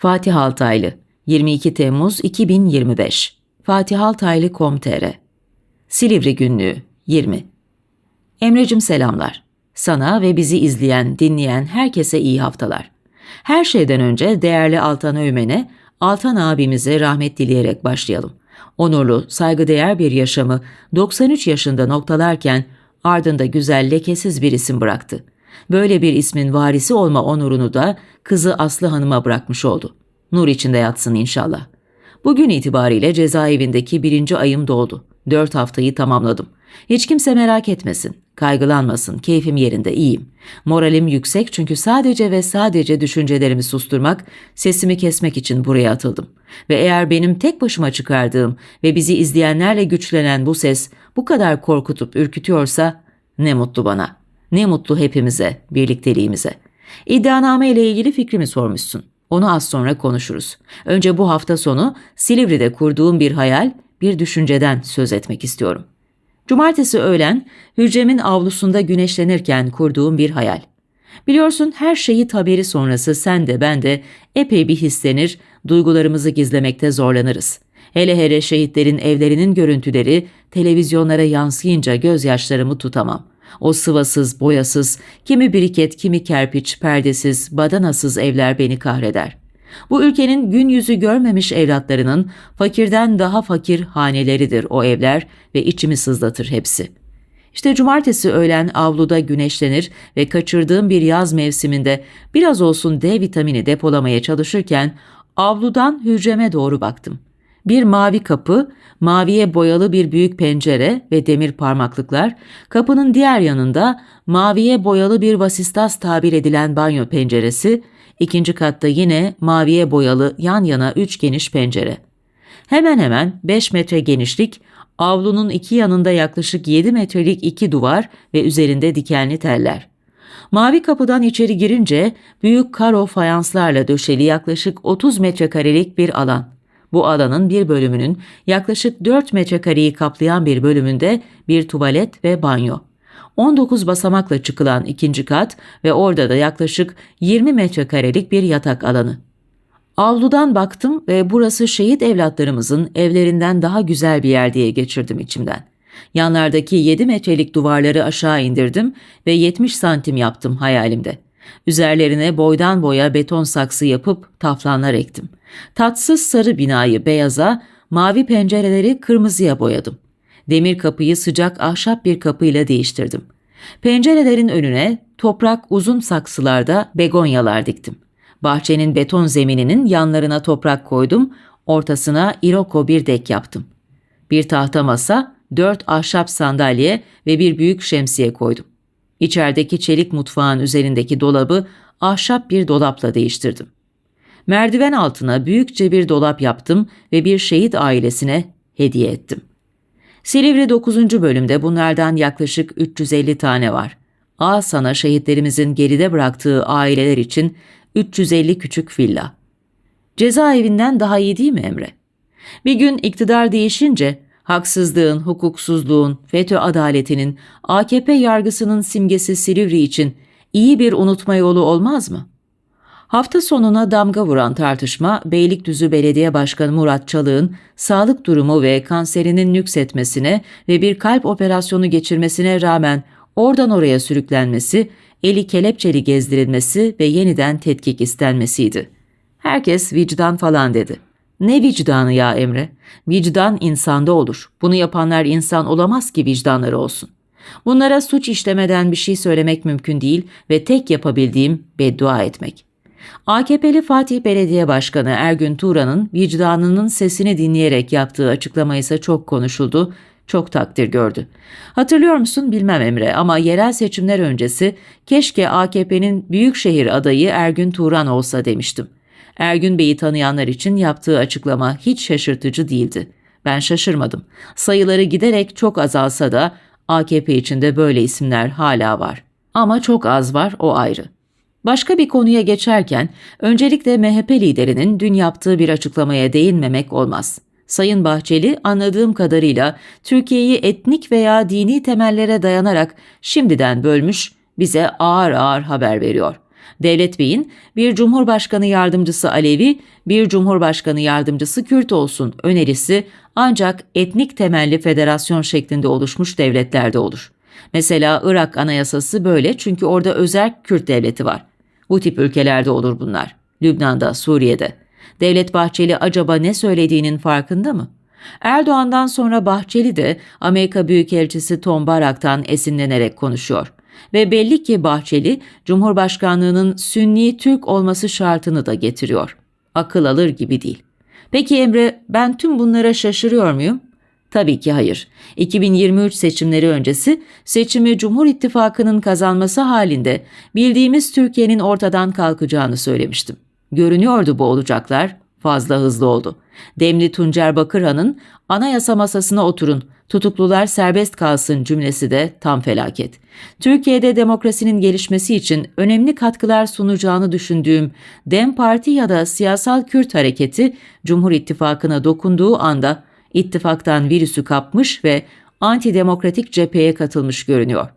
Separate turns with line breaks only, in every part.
Fatih Altaylı 22 Temmuz 2025 Fatih Altaylı.com.tr Silivri Günlüğü 20 Emrecim selamlar. Sana ve bizi izleyen, dinleyen herkese iyi haftalar. Her şeyden önce değerli Altan Öğmen'e, Altan abimize rahmet dileyerek başlayalım. Onurlu, saygıdeğer bir yaşamı 93 yaşında noktalarken ardında güzel, lekesiz bir isim bıraktı. Böyle bir ismin varisi olma onurunu da kızı Aslı Hanım'a bırakmış oldu. Nur içinde yatsın inşallah. Bugün itibariyle cezaevindeki birinci ayım doldu. Dört haftayı tamamladım. Hiç kimse merak etmesin, kaygılanmasın, keyfim yerinde, iyiyim. Moralim yüksek çünkü sadece ve sadece düşüncelerimi susturmak, sesimi kesmek için buraya atıldım. Ve eğer benim tek başıma çıkardığım ve bizi izleyenlerle güçlenen bu ses bu kadar korkutup ürkütüyorsa ne mutlu bana. Ne mutlu hepimize, birlikteliğimize. İddianame ile ilgili fikrimi sormuşsun. Onu az sonra konuşuruz. Önce bu hafta sonu Silivri'de kurduğum bir hayal, bir düşünceden söz etmek istiyorum. Cumartesi öğlen hücremin avlusunda güneşlenirken kurduğum bir hayal. Biliyorsun her şeyi haberi sonrası sen de ben de epey bir hislenir, duygularımızı gizlemekte zorlanırız. Hele hele şehitlerin evlerinin görüntüleri televizyonlara yansıyınca gözyaşlarımı tutamam. O sıvasız, boyasız, kimi biriket, kimi kerpiç, perdesiz, badanasız evler beni kahreder. Bu ülkenin gün yüzü görmemiş evlatlarının fakirden daha fakir haneleridir o evler ve içimi sızlatır hepsi. İşte cumartesi öğlen avluda güneşlenir ve kaçırdığım bir yaz mevsiminde biraz olsun D vitamini depolamaya çalışırken avludan hücreme doğru baktım. Bir mavi kapı, maviye boyalı bir büyük pencere ve demir parmaklıklar, kapının diğer yanında maviye boyalı bir vasistas tabir edilen banyo penceresi, ikinci katta yine maviye boyalı yan yana üç geniş pencere. Hemen hemen 5 metre genişlik, avlunun iki yanında yaklaşık 7 metrelik iki duvar ve üzerinde dikenli teller. Mavi kapıdan içeri girince büyük karo fayanslarla döşeli yaklaşık 30 metrekarelik bir alan. Bu alanın bir bölümünün yaklaşık 4 metrekareyi kaplayan bir bölümünde bir tuvalet ve banyo. 19 basamakla çıkılan ikinci kat ve orada da yaklaşık 20 metrekarelik bir yatak alanı. Avludan baktım ve burası şehit evlatlarımızın evlerinden daha güzel bir yer diye geçirdim içimden. Yanlardaki 7 metrelik duvarları aşağı indirdim ve 70 santim yaptım hayalimde. Üzerlerine boydan boya beton saksı yapıp taflanlar ektim. Tatsız sarı binayı beyaza, mavi pencereleri kırmızıya boyadım. Demir kapıyı sıcak ahşap bir kapıyla değiştirdim. Pencerelerin önüne toprak uzun saksılarda begonyalar diktim. Bahçenin beton zemininin yanlarına toprak koydum, ortasına iroko bir dek yaptım. Bir tahta masa, dört ahşap sandalye ve bir büyük şemsiye koydum. İçerideki çelik mutfağın üzerindeki dolabı ahşap bir dolapla değiştirdim. Merdiven altına büyükçe bir dolap yaptım ve bir şehit ailesine hediye ettim. Silivri 9. bölümde bunlardan yaklaşık 350 tane var. A sana şehitlerimizin geride bıraktığı aileler için 350 küçük villa. Cezaevinden daha iyi değil mi Emre? Bir gün iktidar değişince haksızlığın, hukuksuzluğun, FETÖ adaletinin, AKP yargısının simgesi Silivri için iyi bir unutma yolu olmaz mı? Hafta sonuna damga vuran tartışma Beylikdüzü Belediye Başkanı Murat Çalık'ın sağlık durumu ve kanserinin nüksetmesine ve bir kalp operasyonu geçirmesine rağmen oradan oraya sürüklenmesi, eli kelepçeli gezdirilmesi ve yeniden tetkik istenmesiydi. Herkes vicdan falan dedi. Ne vicdanı ya Emre? Vicdan insanda olur. Bunu yapanlar insan olamaz ki vicdanları olsun. Bunlara suç işlemeden bir şey söylemek mümkün değil ve tek yapabildiğim beddua etmek. AKP'li Fatih Belediye Başkanı Ergün Turan'ın vicdanının sesini dinleyerek yaptığı açıklama ise çok konuşuldu, çok takdir gördü. Hatırlıyor musun bilmem Emre ama yerel seçimler öncesi keşke AKP'nin büyükşehir adayı Ergün Turan olsa demiştim. Ergün Bey'i tanıyanlar için yaptığı açıklama hiç şaşırtıcı değildi. Ben şaşırmadım. Sayıları giderek çok azalsa da AKP içinde böyle isimler hala var. Ama çok az var o ayrı. Başka bir konuya geçerken öncelikle MHP liderinin dün yaptığı bir açıklamaya değinmemek olmaz. Sayın Bahçeli anladığım kadarıyla Türkiye'yi etnik veya dini temellere dayanarak şimdiden bölmüş, bize ağır ağır haber veriyor. Devlet Bey'in bir Cumhurbaşkanı yardımcısı Alevi, bir Cumhurbaşkanı yardımcısı Kürt olsun önerisi ancak etnik temelli federasyon şeklinde oluşmuş devletlerde olur. Mesela Irak Anayasası böyle çünkü orada özerk Kürt devleti var. Bu tip ülkelerde olur bunlar. Lübnan'da, Suriye'de. Devlet Bahçeli acaba ne söylediğinin farkında mı? Erdoğan'dan sonra Bahçeli de Amerika Büyükelçisi Tom Barak'tan esinlenerek konuşuyor. Ve belli ki Bahçeli, Cumhurbaşkanlığının Sünni Türk olması şartını da getiriyor. Akıl alır gibi değil. Peki Emre, ben tüm bunlara şaşırıyor muyum? Tabii ki hayır. 2023 seçimleri öncesi seçimi Cumhur İttifakı'nın kazanması halinde bildiğimiz Türkiye'nin ortadan kalkacağını söylemiştim. Görünüyordu bu olacaklar, fazla hızlı oldu. Demli Tuncer Bakırhan'ın anayasa masasına oturun, tutuklular serbest kalsın cümlesi de tam felaket. Türkiye'de demokrasinin gelişmesi için önemli katkılar sunacağını düşündüğüm DEM Parti ya da siyasal Kürt hareketi Cumhur İttifakı'na dokunduğu anda ittifaktan virüsü kapmış ve antidemokratik cepheye katılmış görünüyor.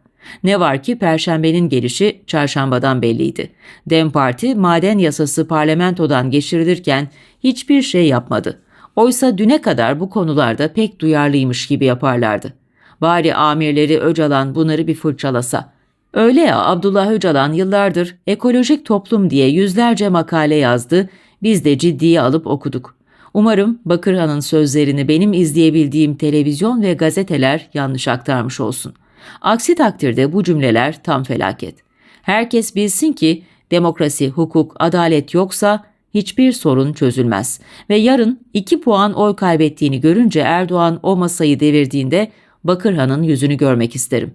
Ne var ki Perşembenin gelişi çarşambadan belliydi. Dem Parti maden yasası parlamentodan geçirilirken hiçbir şey yapmadı. Oysa düne kadar bu konularda pek duyarlıymış gibi yaparlardı. Bari amirleri Öcalan bunları bir fırçalasa. Öyle ya Abdullah Öcalan yıllardır ekolojik toplum diye yüzlerce makale yazdı, biz de ciddiye alıp okuduk. Umarım Bakırhan'ın sözlerini benim izleyebildiğim televizyon ve gazeteler yanlış aktarmış olsun. Aksi takdirde bu cümleler tam felaket. Herkes bilsin ki demokrasi, hukuk, adalet yoksa hiçbir sorun çözülmez. Ve yarın 2 puan oy kaybettiğini görünce Erdoğan o masayı devirdiğinde Bakırhan'ın yüzünü görmek isterim.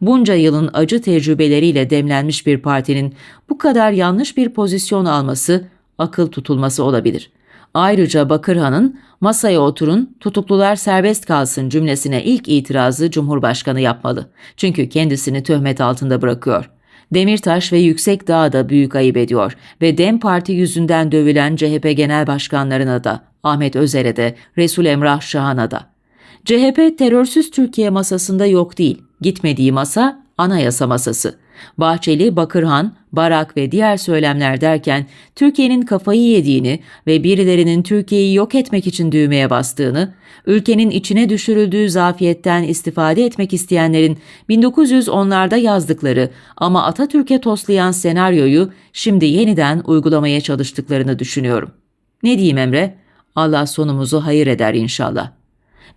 Bunca yılın acı tecrübeleriyle demlenmiş bir partinin bu kadar yanlış bir pozisyon alması akıl tutulması olabilir. Ayrıca Bakırhan'ın masaya oturun, tutuklular serbest kalsın cümlesine ilk itirazı Cumhurbaşkanı yapmalı. Çünkü kendisini töhmet altında bırakıyor. Demirtaş ve Yüksek Dağ da büyük ayıp ediyor ve DEM Parti yüzünden dövülen CHP genel başkanlarına da, Ahmet Özer'e de, Resul Emrah Şahan'a da. CHP terörsüz Türkiye masasında yok değil. Gitmediği masa anayasa masası. Bahçeli, Bakırhan, Barak ve diğer söylemler derken Türkiye'nin kafayı yediğini ve birilerinin Türkiye'yi yok etmek için düğmeye bastığını, ülkenin içine düşürüldüğü zafiyetten istifade etmek isteyenlerin 1910'larda yazdıkları ama Atatürk'e toslayan senaryoyu şimdi yeniden uygulamaya çalıştıklarını düşünüyorum. Ne diyeyim Emre? Allah sonumuzu hayır eder inşallah.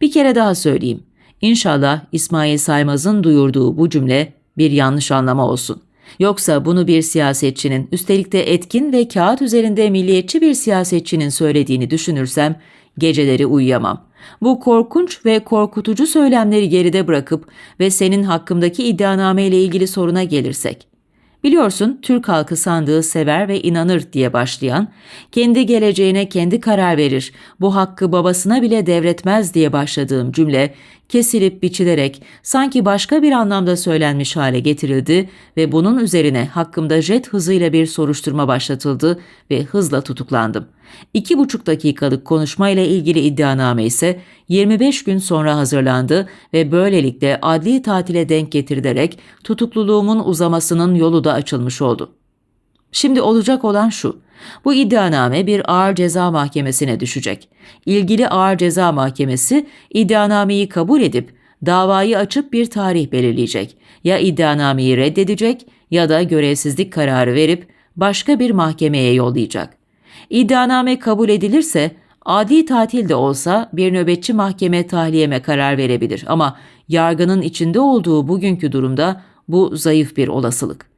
Bir kere daha söyleyeyim. İnşallah İsmail Saymaz'ın duyurduğu bu cümle bir yanlış anlama olsun. Yoksa bunu bir siyasetçinin, üstelik de etkin ve kağıt üzerinde milliyetçi bir siyasetçinin söylediğini düşünürsem geceleri uyuyamam. Bu korkunç ve korkutucu söylemleri geride bırakıp ve senin hakkımdaki iddianame ile ilgili soruna gelirsek. Biliyorsun Türk halkı sandığı sever ve inanır diye başlayan, kendi geleceğine kendi karar verir, bu hakkı babasına bile devretmez diye başladığım cümle kesilip biçilerek sanki başka bir anlamda söylenmiş hale getirildi ve bunun üzerine hakkımda jet hızıyla bir soruşturma başlatıldı ve hızla tutuklandım. İki buçuk dakikalık konuşmayla ilgili iddianame ise 25 gün sonra hazırlandı ve böylelikle adli tatile denk getirilerek tutukluluğumun uzamasının yolu da açılmış oldu. Şimdi olacak olan şu. Bu iddianame bir ağır ceza mahkemesine düşecek. İlgili ağır ceza mahkemesi iddianameyi kabul edip davayı açıp bir tarih belirleyecek. Ya iddianameyi reddedecek ya da görevsizlik kararı verip başka bir mahkemeye yollayacak. İddianame kabul edilirse adi tatil de olsa bir nöbetçi mahkeme tahliyeme karar verebilir ama yargının içinde olduğu bugünkü durumda bu zayıf bir olasılık.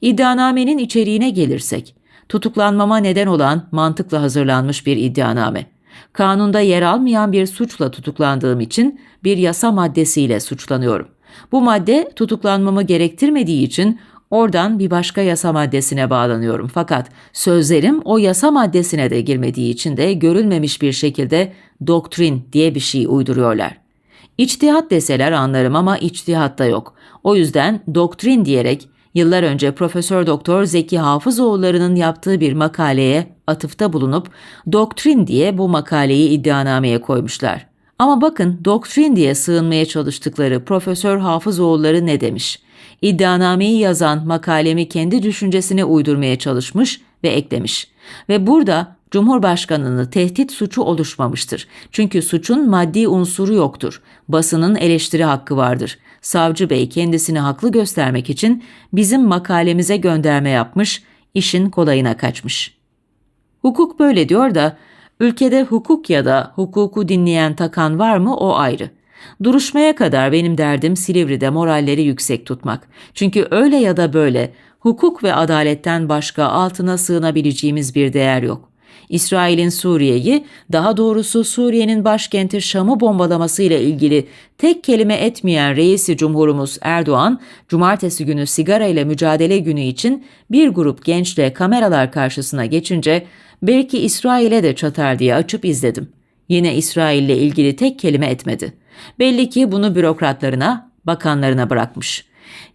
İddianamenin içeriğine gelirsek, tutuklanmama neden olan mantıkla hazırlanmış bir iddianame. Kanunda yer almayan bir suçla tutuklandığım için bir yasa maddesiyle suçlanıyorum. Bu madde tutuklanmamı gerektirmediği için oradan bir başka yasa maddesine bağlanıyorum. Fakat sözlerim o yasa maddesine de girmediği için de görülmemiş bir şekilde doktrin diye bir şey uyduruyorlar. İçtihat deseler anlarım ama içtihat da yok. O yüzden doktrin diyerek Yıllar önce Profesör Doktor Zeki Hafızoğulları'nın yaptığı bir makaleye atıfta bulunup doktrin diye bu makaleyi iddianameye koymuşlar. Ama bakın doktrin diye sığınmaya çalıştıkları Profesör Hafızoğulları ne demiş? İddianameyi yazan makalemi kendi düşüncesine uydurmaya çalışmış ve eklemiş. Ve burada Cumhurbaşkanını tehdit suçu oluşmamıştır. Çünkü suçun maddi unsuru yoktur. Basının eleştiri hakkı vardır. Savcı Bey kendisini haklı göstermek için bizim makalemize gönderme yapmış, işin kolayına kaçmış. Hukuk böyle diyor da ülkede hukuk ya da hukuku dinleyen takan var mı o ayrı. Duruşmaya kadar benim derdim Silivri'de moralleri yüksek tutmak. Çünkü öyle ya da böyle hukuk ve adaletten başka altına sığınabileceğimiz bir değer yok. İsrail'in Suriye'yi, daha doğrusu Suriye'nin başkenti Şam'ı bombalamasıyla ilgili tek kelime etmeyen reisi Cumhurumuz Erdoğan, cumartesi günü sigara mücadele günü için bir grup gençle kameralar karşısına geçince belki İsrail'e de çatar diye açıp izledim. Yine İsrail'le ilgili tek kelime etmedi. Belli ki bunu bürokratlarına, bakanlarına bırakmış.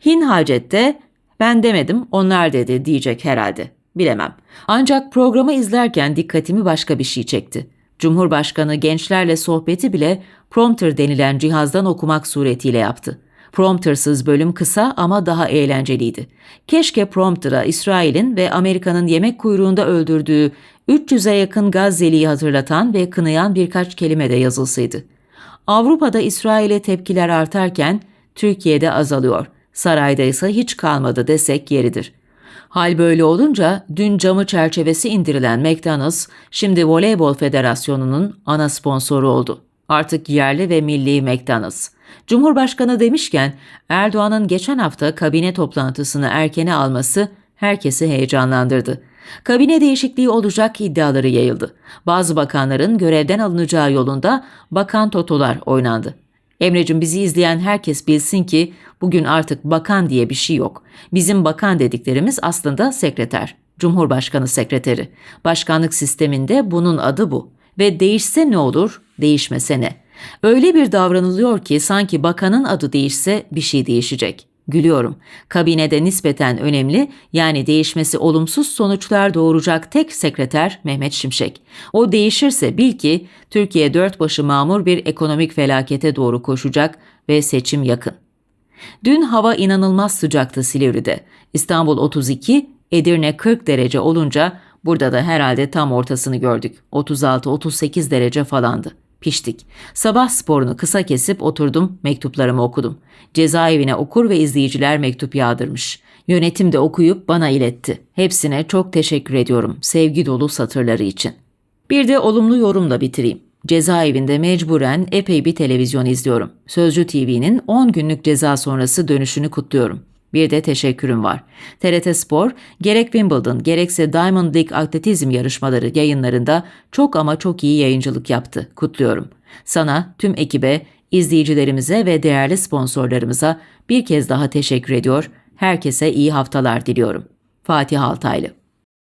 Hin Hacet'te ben demedim onlar dedi diyecek herhalde. Bilemem. Ancak programı izlerken dikkatimi başka bir şey çekti. Cumhurbaşkanı gençlerle sohbeti bile prompter denilen cihazdan okumak suretiyle yaptı. Promptersız bölüm kısa ama daha eğlenceliydi. Keşke prompter'a İsrail'in ve Amerika'nın yemek kuyruğunda öldürdüğü 300'e yakın Gazze'liyi hatırlatan ve kınayan birkaç kelime de yazılsaydı. Avrupa'da İsrail'e tepkiler artarken Türkiye'de azalıyor. Sarayda ise hiç kalmadı desek yeridir. Hal böyle olunca dün camı çerçevesi indirilen McDonald's şimdi Voleybol Federasyonu'nun ana sponsoru oldu. Artık yerli ve milli McDonald's. Cumhurbaşkanı demişken Erdoğan'ın geçen hafta kabine toplantısını erkene alması herkesi heyecanlandırdı. Kabine değişikliği olacak iddiaları yayıldı. Bazı bakanların görevden alınacağı yolunda bakan totolar oynandı. Emrecim bizi izleyen herkes bilsin ki bugün artık bakan diye bir şey yok. Bizim bakan dediklerimiz aslında sekreter. Cumhurbaşkanı sekreteri. Başkanlık sisteminde bunun adı bu. Ve değişse ne olur, değişmese ne? Öyle bir davranılıyor ki sanki bakanın adı değişse bir şey değişecek. Gülüyorum. Kabinede nispeten önemli yani değişmesi olumsuz sonuçlar doğuracak tek sekreter Mehmet Şimşek. O değişirse bil ki Türkiye dört başı mamur bir ekonomik felakete doğru koşacak ve seçim yakın. Dün hava inanılmaz sıcaktı Silivri'de. İstanbul 32, Edirne 40 derece olunca burada da herhalde tam ortasını gördük. 36-38 derece falandı. Piştik. Sabah sporunu kısa kesip oturdum, mektuplarımı okudum. Cezaevine okur ve izleyiciler mektup yağdırmış. Yönetim de okuyup bana iletti. Hepsine çok teşekkür ediyorum sevgi dolu satırları için. Bir de olumlu yorumla bitireyim. Cezaevinde mecburen epey bir televizyon izliyorum. Sözcü TV'nin 10 günlük ceza sonrası dönüşünü kutluyorum. Bir de teşekkürüm var. TRT Spor gerek Wimbledon gerekse Diamond League atletizm yarışmaları yayınlarında çok ama çok iyi yayıncılık yaptı. Kutluyorum. Sana, tüm ekibe, izleyicilerimize ve değerli sponsorlarımıza bir kez daha teşekkür ediyor. Herkese iyi haftalar diliyorum. Fatih Altaylı